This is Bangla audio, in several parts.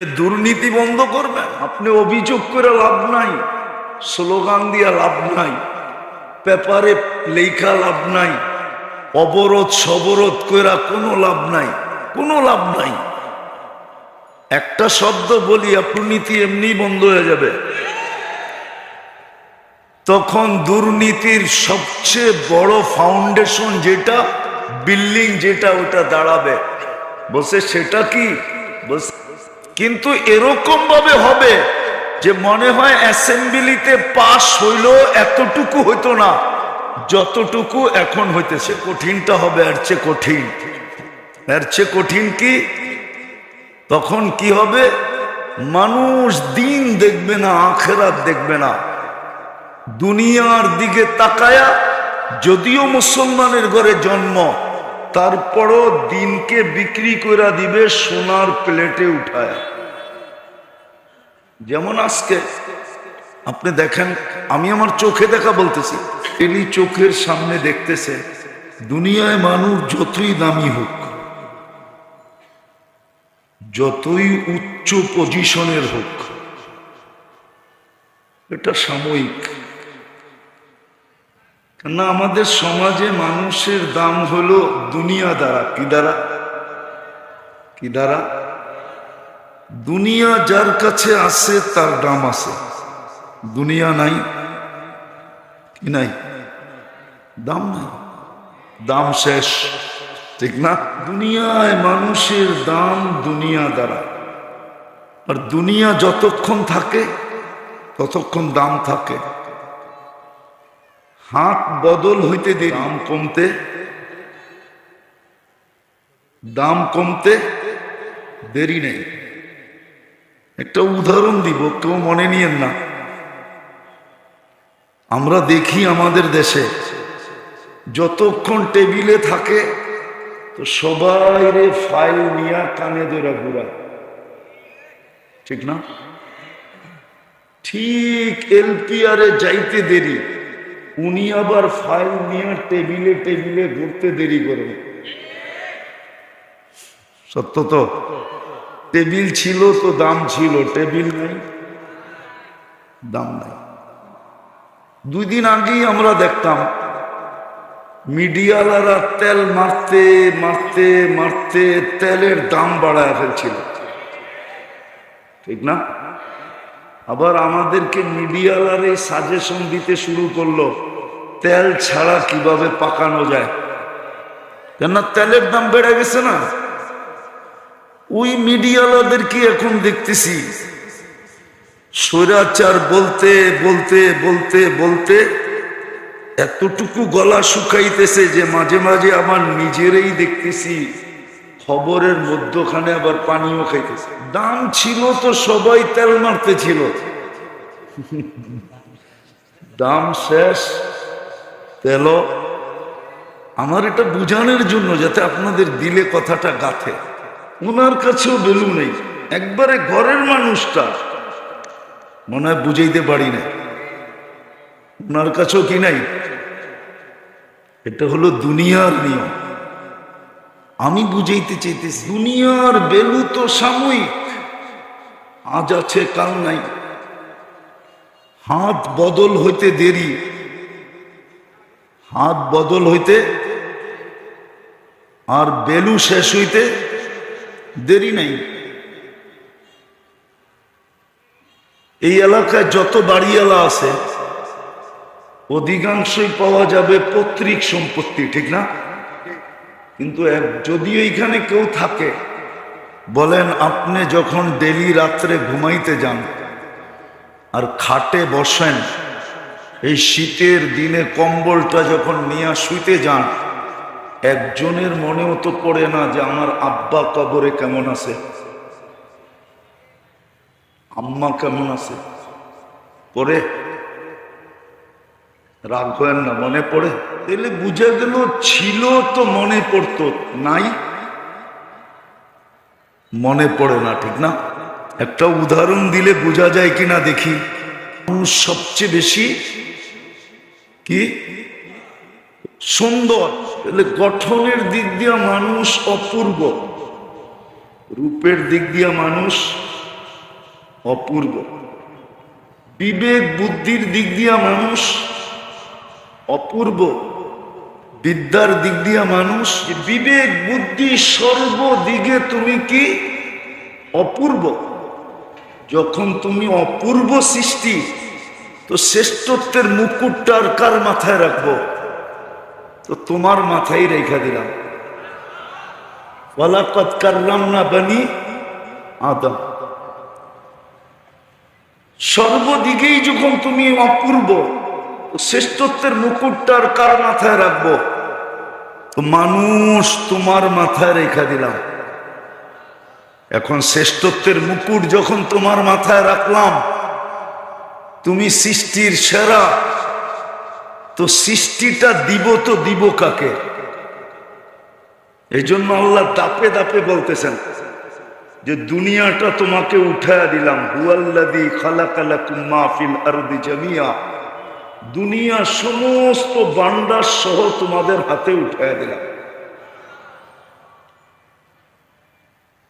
দুর্নীতি বন্ধ করবে। আপনি অভিযোগ করে লাভ নাই, স্লোগান দিয়া লাভ নাই, পেপারে লেখা লাভ নাই, অবরোধ সবরোধ করা কোনো লাভ নাই, কোনো লাভ নাই। একটা শব্দ বলি দুর্নীতি এমনি বন্ধ হয়ে যাবে। তখন দুর্নীতির সবচেয়ে বড় ফাউন্ডেশন যেটা, বিল্ডিং যেটা, ওটা দাঁড়াবে। বসে সেটা কি? বলছে কিন্তু এরকম ভাবে হবে যে মনে হয় অ্যাসেম্বলিতে পাশ হইল এতটুকু হইতো না, যতটুকু এখন হইতেছে। কঠিনটা হবে এর চেয়ে কঠিন। এর চেয়ে কঠিন কি? তখন কি হবে? মানুষ দিন দেখবে না, আখেরাত দেখবে না। দুনিয়ার দিকে তাকায়া যদিও মুসলমানের ঘরে জন্ম, তারপরও দিনকে বিক্রি করে দিবে সোনার প্লেটে উঠায়। যেমন আজকে আপনি দেখেন, আমি আমার চোখে দেখা বলতেছি, তিনি চোখের সামনে দেখতেছে, দুনিয়ায় মানুষ যতই দামি হোক, যতই উচ্চ পজিশনের হোক, এটা সাময়িক। না আমাদের সমাজে মানুষের দাম হলো দুনিয়া দ্বারা, কি দ্বারা? কি দ্বারা? দুনিয়া যার কাছে আছে, তার দাম আছে। দুনিয়া নাই কি নাই? দাম নাই। দাম শেষ, ঠিক না? দুনিয়ায় মানুষের দাম দুনিয়া দ্বারা। আর দুনিয়া যতক্ষণ থাকে, ততক্ষণ দাম থাকে। হাত বদল হইতে দেরি। দাম কমতে দাম কমতে দেরি নেই। একটা উদাহরণ দিব, কেউ মনে নিয়েন না। আমরা দেখি আমাদের দেশে যতক্ষণ টেবিলে থাকে, তো সবাই রে ফাইল নিয়ে কানে ধরে ঘুরা ঠিক না? ঠিক এলপিআরে যাইতে দেরি, উনি আবার ফাইল নিয়ে টেবিলে টেবিলে ঘুরতে দেরি করেন সত্য তো? টেবিল ছিল তো দাম ছিল, টেবিল নাই, দাম নাই। দুই দিন আগেই আমরা দেখতাম, মিডিয়ালারা তেল মারতে মারতে মারতে তেলের দাম বাড়ায় ফেলছিল। ঠিক না? আবার আমাদেরকে মিডিয়ালারে সাজেশন দিতে শুরু করল, তেল ছাড়া কীভাবে পাকানো যায়? কেননা তেলের দাম বেড়ে গেছে না। ওই মিডিয়ালাদেরকে এখন দেখতেছি? স্বৈরাচার বলতে বলতে বলতে বলতে এতটুকু গলা শুকাইতেছে যে মাঝে মাঝে আমার নিজেরই দেখতেছি। খবরের মধ্যখানে আবার পানিও খাইতেছে। দাম ছিল তো সবাই তেল মারতে ছিল দাম শেষ তেল আমার এটা বুঝানোর জন্য যাতে আপনাদের দিলে কথাটা গাথে। ওনার কাছেও বেলু নেই। একবারে ঘরের মানুষটা। মনে হয় বুঝাইতে পারি না। ওনার কাছেও কি নাই? এটা হলো দুনিয়ার নিয়ম। আমি বুঝাইতে চাইতেছি, দুনিয়ার বেলু তো সাময়িক। আজ আছে, কাল নাই। হাত বদল হইতে দেরি। হাত বদল হইতে আর বেলু শেষ হইতে দেরি নাই। এই এলাকায় যত বাড়িওয়ালা আছে, অধিকাংশই পাওয়া যাবে পৈতৃক সম্পত্তি, ঠিক না? কিন্তু যদি এইখানে কেউ থাকে, বলেন আপনি যখন ডেলি রাত্রে ঘুমাইতে যান আর খাটে বসেন, এই শীতের দিনে কম্বলটা যখন নিয়ে শুইতে যান একজনের মনেও তো পড়ে না যে আমার আব্বা কবরে কেমন আছে? আম্মা কেমন আছে? পরে রাগ হয় না, মনে পড়ে? তাহলে বুঝে গেল ছিল তো মনে পড়তো, নাই? মনে পড়ে না, ঠিক না? একটা উদাহরণ দিলে বোঝা যায় কিনা দেখি। সবচেয়ে বেশি কি? সুন্দর। গঠনের দিক দিয়া মানুষ অপূর্ব। রূপের দিক দিয়া মানুষ অপূর্ব। বিবেক বুদ্ধির দিক দিয়া মানুষ অপূর্ব। বিদ্যার দিক দিয়া মানুষ বিবেক বুদ্ধি সর্বদিকে তুমি কি? অপূর্ব। যখন তুমি অপূর্ব সৃষ্টি, তো শ্রেষ্ঠত্বের মুকুটটার কার মাথায় রাখব? তো তোমার মাথায় রেখা দিলাম। ওয়ালাকাদ কাররামনা বানি আদম। সর্বদিকেই যখন তুমি অপূর্ব শ্রেষ্ঠত্বের মুকুটটার কার মাথায় রাখব মানুষ তোমার মাথায় রেখা দিলাম। এখন শ্রেষ্ঠত্বের মুকুট যখন তোমার মাথায় রাখলাম, তুমি সৃষ্টির সেরা তো সৃষ্টিটা দিব তো দিব কাকে? এই জন্য আল্লাহ দাপে দাপে বলতেছেন যে দুনিয়াটা তোমাকে উঠায় দিলাম। হুয়াল্লাদি খালাকালা কুম্মা ফিল আরদি জামিয়া। দুনিয়া সমস্ত বান্ডার সহ তোমাদের হাতে উঠায় দিলাম।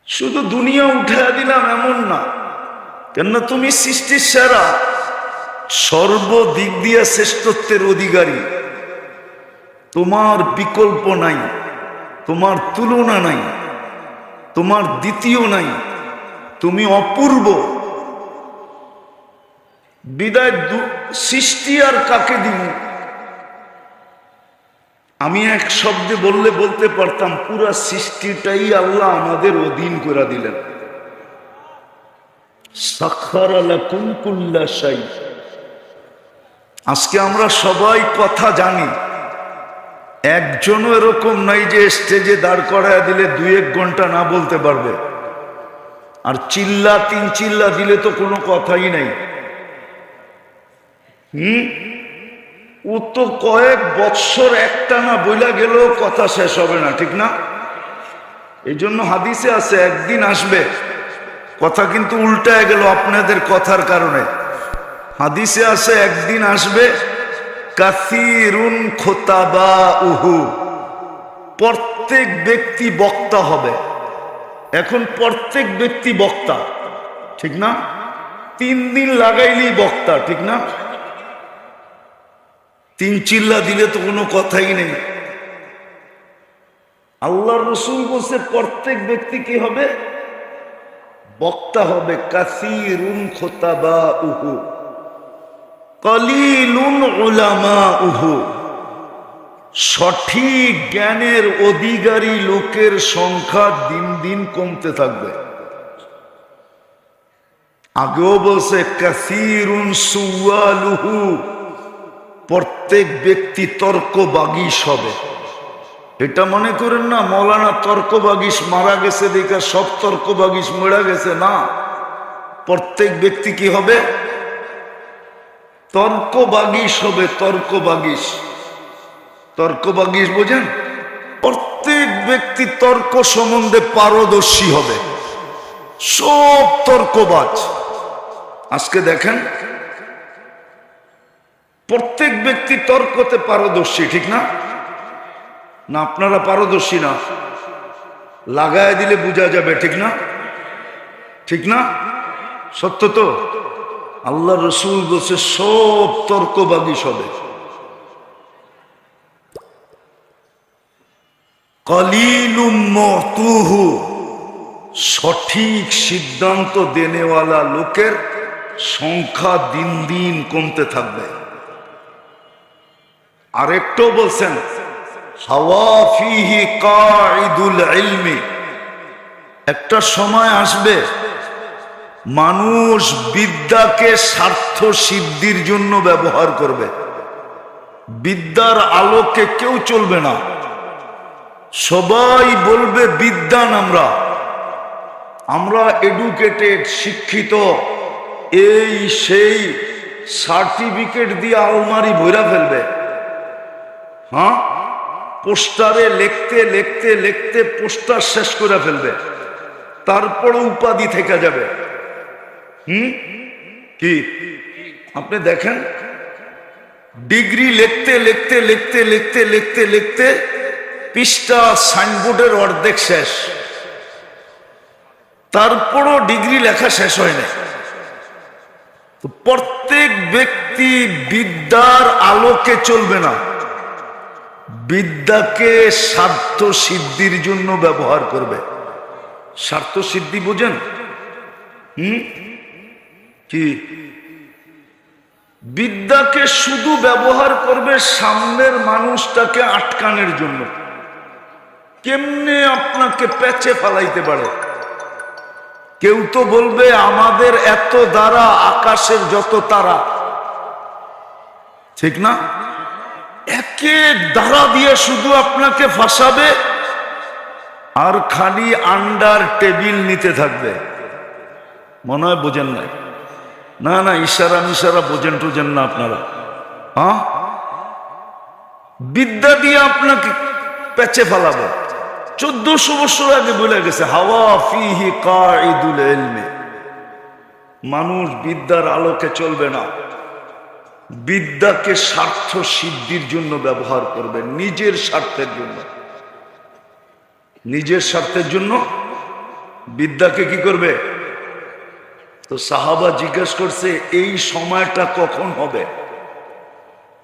শুধু দুনিয়া উঠায় দিলাম এমন না, কেননা তুমি সৃষ্টির সেরা। সর্বদিক দিয়ে শ্রেষ্ঠত্বের অধিকারী। তোমার বিকল্প নাই, তোমার তুলনা নাই, তোমার দ্বিতীয় নাই, তুমি অপূর্ব। বিদায় সৃষ্টি আর কাকে দিব? আমি এক শব্দে বললে বলতে পারতাম, পুরা সৃষ্টিটাই আল্লাহ আমাদের অধীন করে দিলেন। সাক্ষার আলা কুমকুল্লা সাই আজকে আমরা সবাই কথা জানি। একজনও এরকম নাই যে স্টেজে দাঁড় করায় দিলে দুই এক ঘণ্টা না বলতে পারবে। আর চিল্লা, তিন চিল্লা দিলে তো কোনো কথাই নাই। হুম? ও তো কয়েক বৎসর একটা না বইলা গেলেও কথা শেষ হবে না, ঠিক না? এই জন্য হাদিসে আছে, একদিন আসবে। কথা কিন্তু উল্টায় গেল আপনাদের কথার কারণে। হাদিসে আছে, একদিন আসবে, কাসিরুন খোতাবা উহু প্রত্যেক ব্যক্তি বক্তা হবে। এখন প্রত্যেক ব্যক্তি বক্তা, ঠিক না? তিন দিন লাগাইলেই বক্তা, ঠিক না? তিন চিল্লা দিলে তো কোনো কথাই নেই। আল্লাহ রসুল বলছে, প্রত্যেক ব্যক্তি কি হবে? বক্তা হবে, কাসিরুন খোতাবা উহু কলিলুন উলামা সঠিক জ্ঞানের অধিকারী লোকের সংখ্যা দিন দিন কমতে থাকবে। আগেও বলছে, কাসিরুন প্রত্যেক ব্যক্তি তর্ক বাগিস হবে। এটা মনে করেন না, মৌলানা তর্ক বাগিস মারা গেছে, দেখে সব তর্ক বাগিস মরা গেছে, না। প্রত্যেক ব্যক্তি কি হবে? তর্ক বাগিস হবে তর্ক বাগিস তর্ক বাগিস বোঝেন? প্রত্যেক ব্যক্তি তর্ক সম্বন্ধে পারদর্শী হবে। সব তর্কবাজ। আজকে দেখেন, প্রত্যেক ব্যক্তি তর্কতে পারদর্শী, ঠিক না? না, আপনারা পারদর্শী না। লাগায় দিলে বোঝা যাবে, ঠিক না? ঠিক না? সত্য তো? আল্লাহ রসুল বলছে, সব তর্কবাগী সবে। সঠিক সিদ্ধান্ত দেনেওয়ালা লোকের সংখ্যা দিন দিন কমতে থাকবে। আরেকটাও বলছেন একটা সময় আসবে মানুষ বিদ্যাকে স্বার্থ সিদ্ধির জন্য ব্যবহার করবে। বিদ্যার আলোকে কেউ চলবে না। সবাই বলবে, বিদ্যান আমরা। আমরা এডুকেটেড শিক্ষিত। এই সেই সার্টিফিকেট দিয়ে আলমারি ভৈরা ফেলবে। হ্যাঁ? পোস্টারে লিখতে লিখতে লিখতে পোস্টার শেষ করে ফেলবে। তারপরে উপাধি থেকে যাবে। হুম? কি? আপনি দেখেন? ডিগ্রি লিখতে লিখতে লিখতে লিখতে লিখতে লিখতে পৃষ্ঠা সাইনবোর্ডের অর্ধেক শেষ। তারপরও ডিগ্রি লেখা শেষ হয় না প্রত্যেক ব্যক্তি বিদ্যার আলোকে চলবে না। বিদ্যাকে স্বার্থ সিদ্ধির জন্য ব্যবহার করবে। স্বার্থ সিদ্ধি বোঝেন? হুম? কি? বিদ্যাকে শুধু ব্যবহার করবে সামনের মানুষটাকে আটকানোর জন্য। কেমনে আপনাকে প্যাচে ফালাইতে পারে? কেউ তো বলবে, আমাদের এত দ্বারা আকাশের যত তারা। ঠিক না? এক দ্বারা দিয়ে শুধু আপনাকে ফাঁসাবে আর খালি আন্ডার টেবিল নিতে থাকবে। মনে হয় বোঝেন নাই। না না, ইশারা মিশারা বোঝেন টোঝেন না আপনারা। হ্যাঁ বিদ্যা দিয়ে আপনাকে পেঁচে ফেলাবে। চোদ্দশো বছর আগে বলে গেছে, হাওয়া ফিহি কাঈদুল ইলমে। মানুষ বিদ্যার আলোকে চলবে না। বিদ্যাকে স্বার্থ সিদ্ধির জন্য ব্যবহার করবে, নিজের স্বার্থের জন্য। নিজের স্বার্থের জন্য বিদ্যাকে কি করবে? তো সাহাবা জিজ্ঞেস করছে, এই সময়টা কখন হবে?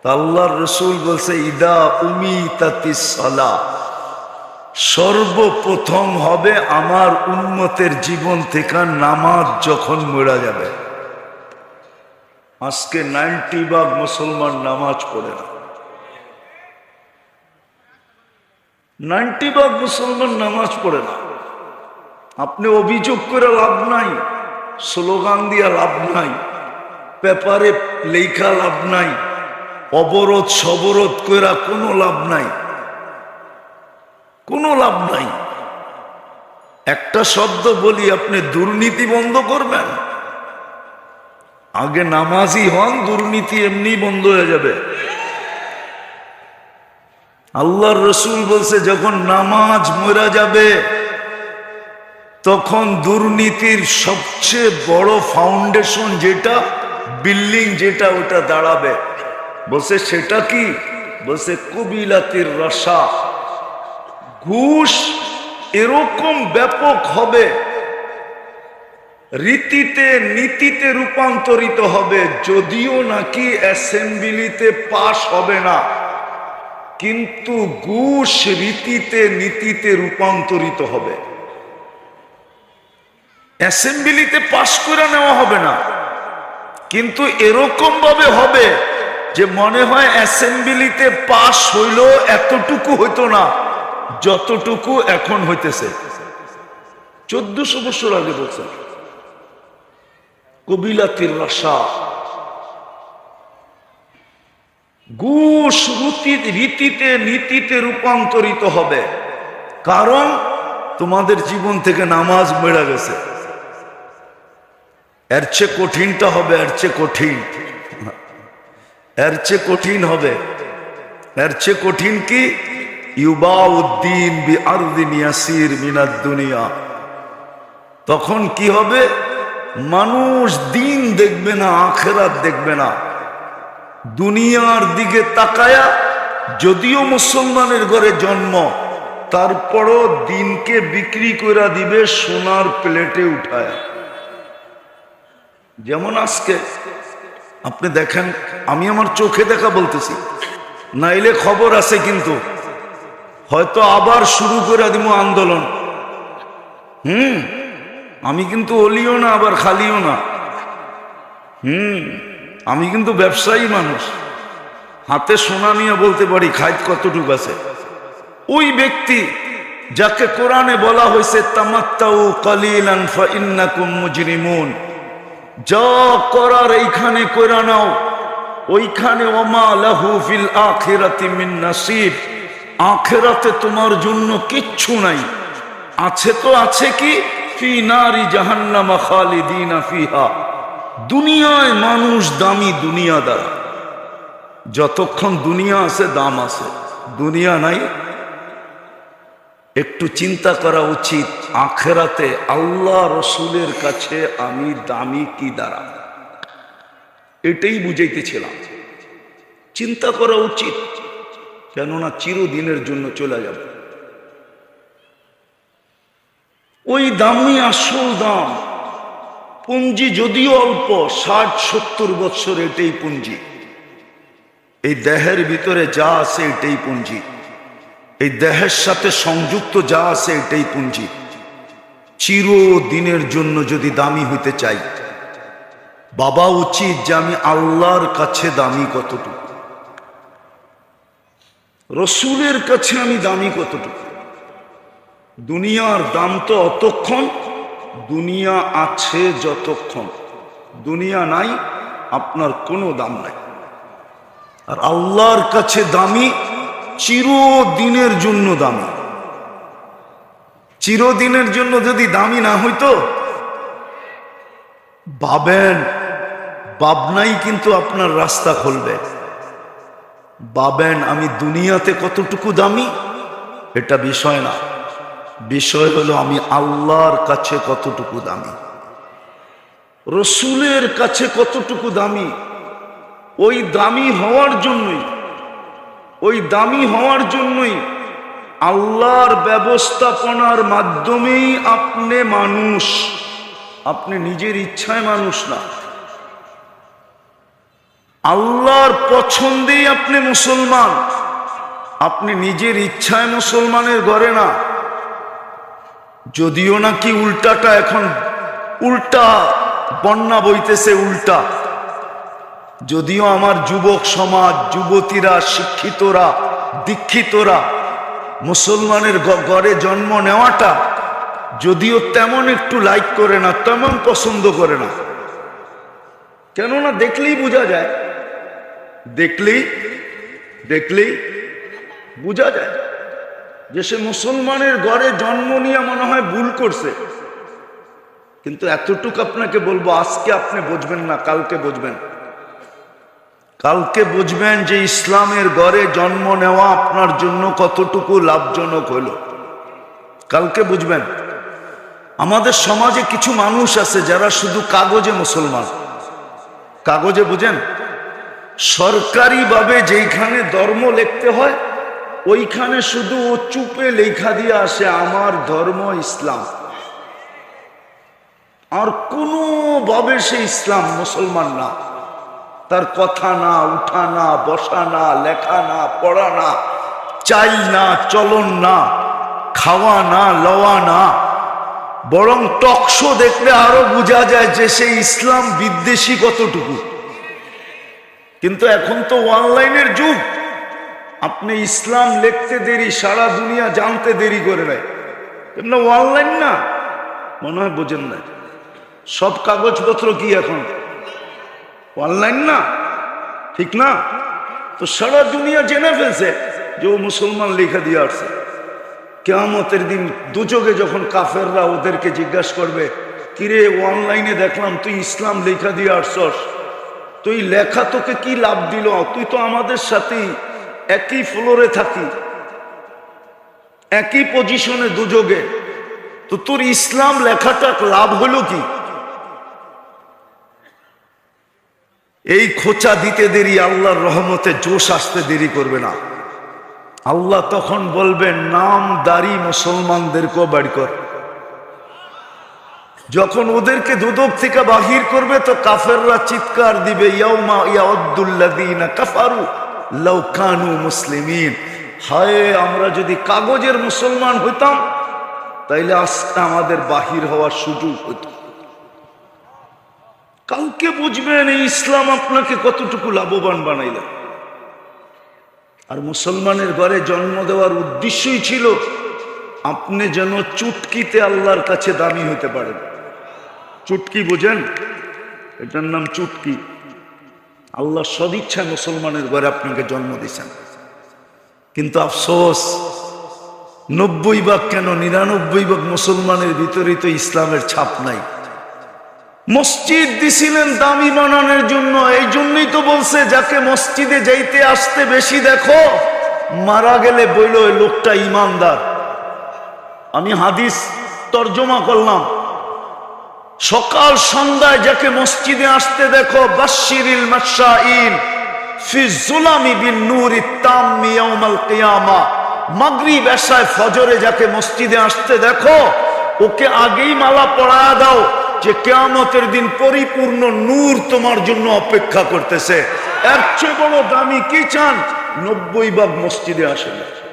তা আল্লাহর রসুল বলছে, ইদা উমি সালা। সর্বপ্রথম হবে আমার উন্মতের জীবন থেকে নামাজ যখন মরা যাবে। আজকে নাইনটি ভাগ মুসলমান নামাজ পড়ে না। নাইনটি ভাগ মুসলমান নামাজ পড়ে না। আপনি অভিযোগ করে লাভ নাই। স্লোগান দিয়া লাভ নাই, পেপারে লেখা লাভ নাই, অবরোধ সবরোধ করা কোনো লাভ নাই, কোনো লাভ নাই। একটা শব্দ বলি, আপনি দুর্নীতি বন্ধ করবেন? আগে নামাজি হন, দুর্নীতি এমনি বন্ধ হয়ে যাবে। আল্লাহর রসুল বলছে, যখন নামাজ মরা যাবে তখন দুর্নীতির সবচেয়ে বড় ফাউন্ডেশন যেটা, বিল্ডিং যেটা, ওটা দাঁড়াবে। বলছে, সেটা কি? বলছে, কবিলাতির রসা। ঘুষ এরকম ব্যাপক হবে, রীতিতে, নীতিতে রূপান্তরিত হবে, যদিও নাকি অ্যাসেম্বলিতে পাশ হবে না। কিন্তু ঘুষ রীতিতে, নীতিতে রূপান্তরিত হবে। অ্যাসেম্বলিতে পাশ করে নেওয়া হবে না। কিন্তু এরকম ভাবে হবে যে মনে হয় অ্যাসেম্বলিতে পাশ হইল এতটুকু হইতো না, যতটুকু এখন হইতেছে। চোদ্দশো বছর আগে বলছে, কবিলাতির রাসা রীতিতে নীতিতে রূপান্তরিত হবে। কারণ তোমাদের জীবন থেকে নামাজ বেড়ে গেছে। এর চেয়ে কঠিনটা হবে, এর চেয়ে কঠিন। এর চেয়ে কঠিন হবে। এর চেয়ে কঠিন কি? ইউবাউদ্দিন বি আরদিন ইয়াসির মিনাদ দুনিয়া। তখন কি হবে? মানুষ দিন দেখবে না, আখেরাত দেখবে না। দুনিয়ার দিকে তাকায়া যদিও মুসলমানের ঘরে জন্ম, তারপরও দিনকে বিক্রি করে দিবে সোনার প্লেটে উঠায়। যেমন আজকে আপনি দেখেন, আমি আমার চোখে দেখা বলতেছি। নাইলে খবর আছে কিন্তু। হয়তো আবার শুরু করে দিব আন্দোলন। হুম? আমি কিন্তু অলিও না, আবার খালিও না। হুম? আমি কিন্তু ব্যবসায়ী মানুষ। হাতে সোনা নিয়ে বলতে পারি, খাইত কতটুকু আছে? ওই ব্যক্তি যাকে কোরআনে বলা হয়েছে, তামাত্তাউ কালিলান ফাইন্নাকুম মুজরিমুন। যা করার এইখানে কইরা নাও। ওইখানে ওমা লাহু ফিল আখিরাতি মিন নাসিব। আখেরাতে তোমার জন্য কিচ্ছু নাই। আছে তো আছে কি? ফি নারি জাহান্নামা খালিদিনা ফিহা। দুনিয়ায় মানুষ দামি দুনিয়া দ্বারা যতক্ষণ দুনিয়া আছে, দাম আছে। দুনিয়া নাই একটু চিন্তা করা উচিত, আখেরাতে আল্লাহ রসুলের কাছে আমি দামি কি দ্বারা এটাই বুঝাইতেছিলাম। চিন্তা করা উচিত, কেননা চিরদিনের জন্য চলে যাব। ওই দামই আসল দাম পুঞ্জি যদিও অল্প, ষাট, সত্তর বৎসর এটাই পুঞ্জি এই দেহের ভিতরে যা আছে এটাই পুঞ্জি এই দেহের সাথে সংযুক্ত যা আছে এটাই পুঞ্জি। চিরদিনের জন্য যদি দামি হইতে চাই, বাবা উচিত যে আমি আল্লাহর কাছে দামি কতটুকু। রসুলের কাছে আমি দামি কতটুকু। দুনিয়ার দাম তো অতক্ষণ, দুনিয়া আছে যতক্ষণ। দুনিয়া নাই, আপনার কোনো দাম নাই। আর আল্লাহর কাছে দামি চিরদিনের জন্য দামি। চিরদিনের জন্য যদি দামি না হইতো বাবেন বাবনাই কিন্তু আপনার রাস্তা খুলবে। বাবেন আমি দুনিয়াতে কতটুকু দামি? এটা বিষয় না। বিষয় হলো, আমি আল্লাহর কাছে কতটুকু দামি? রসুলের কাছে কতটুকু দামি? ওই দামি হওয়ার জন্যই ওই দামি হওয়ার জন্যই আল্লাহর ব্যবস্থাপনার মাধ্যমেই আপনি মানুষ। আপনি নিজের ইচ্ছায় মানুষ না। আল্লাহর পছন্দেই আপনি মুসলমান। আপনি নিজের ইচ্ছায় মুসলমানের ঘরে না। যদিও নাকি উল্টাটা এখন উল্টা, বন্যা বইতেছে উল্টা। যদিও আমার যুবক সমাজ, যুবতীরা, শিক্ষিতরা, দীক্ষিতরা, মুসলমানের গ- ঘরে জন্ম নেওয়াটা যদিও তেমন একটু লাইক করে না, তেমন পছন্দ করে না। কেননা দেখলেই বোঝা যায়, দেখলেই দেখলেই বোঝা যায় যে সে মুসলমানের ঘরে জন্ম নিয়ে মনে হয় ভুল করছে। কিন্তু এতটুকু আপনাকে বলব, আজকে আপনি বুঝবেন না, কালকে বুঝবেন। কালকে বুঝবেন যে ইসলামের গড়ে জন্ম নেওয়া আপনার জন্য কতটুকু লাভজনক হলো। কালকে বুঝবেন। আমাদের সমাজে কিছু মানুষ আছে যারা শুধু কাগজে মুসলমান। কাগজে বুঝেন? সরকারিভাবে যেইখানে ধর্ম লিখতে হয়, ওইখানে শুধু ও চুপে লেখা দিয়ে আসে, আমার ধর্ম ইসলাম। আর কোনোভাবে সে ইসলাম মুসলমান না। তার কথা না, উঠা না, বসা না, লেখা না, পড়া না, চাই না, চলন না, খাওয়া না, লওয়া না, বরং টকশো দেখলে আরও বোঝা যায় যে সে ইসলাম বিদ্বেষী কতটুকু। কিন্তু এখন তো অনলাইনের যুগ। আপনি ইসলাম লিখতে দেরি, সারা দুনিয়া জানতে দেরি করে নেয়। এমনি অনলাইন না, মনে হয় বোঝেন না। সব কাগজপত্র কি এখন? অনলাইন না? ঠিক না? তো সারা দুনিয়া জেনে ফেলছে যে ও মুসলমান লেখা দিয়ে আসছে। কেয়ামতের দিন দুচোখে যখন কাফেররা ওদেরকে জিজ্ঞাসা করবে, কিরে, অনলাইনে দেখলাম তুই ইসলাম লেখা দিয়ে আসছস। তুই লেখা তোকে কি লাভ দিল? তুই তো আমাদের সাথেই একই ফ্লোরে থাকি। একই পজিশনে দুযোগে তো তোর ইসলাম লেখাটা লাভ হলো কি? এই খোঁচা দিতে দেরি, আল্লাহর রহমতে জোশ আসতে দেরি করবে না। আল্লাহ তখন বলবেন নাম দাড়ি মুসলমানদেরকেও বাড়ি কর। যখন ওদেরকে দুদক থেকে বাহির করবে, তো কাফেররা চিৎকার দিবে কাফারু লাউ কানু মুসলিমিন। হায়, আমরা যদি কাগজের মুসলমান হইতাম, তাইলে আজকে আমাদের বাহির হওয়ার সুযোগ হতো কাউকে বুঝবেন এই ইসলাম আপনাকে কতটুকু লাভবান বানাইল? আর মুসলমানের ঘরে জন্ম দেওয়ার উদ্দেশ্যই ছিল, আপনি যেন চুটকিতে আল্লাহর কাছে দামি হতে পারেন। চুটকি বোঝেন? এটার নাম চুটকি। আল্লাহ সদিচ্ছায় মুসলমানের ঘরে আপনাকে জন্ম দিয়েছেন। কিন্তু আফসোস, নব্বই ভাগ কেন নিরানব্বই ভাগ মুসলমানের ভিতরে তো ইসলামের ছাপ নাই। মসজিদ দিছিলেন দামি বানানোর জন্য। এই জন্যই তো বলছে, যাকে মসজিদে যাইতে আসতে বেশি দেখো, মারা গেলে বইল ওই লোকটা ইমানদার। আমি হাদিস তর্জমা করলাম। সকাল সন্ধ্যায় যাকে মসজিদে আসতে দেখো বাশিরিল এশায় ফজরে যাকে মসজিদে আসতে দেখো, ওকে আগেই মালা পরায়া দাও। যে কেয়ামতের দিন পরিপূর্ণ নূর তোমার জন্য অপেক্ষা করতেছে। এর চেয়ে বড় দামি কি চান? নব্বই বাগ মসজিদে আসে না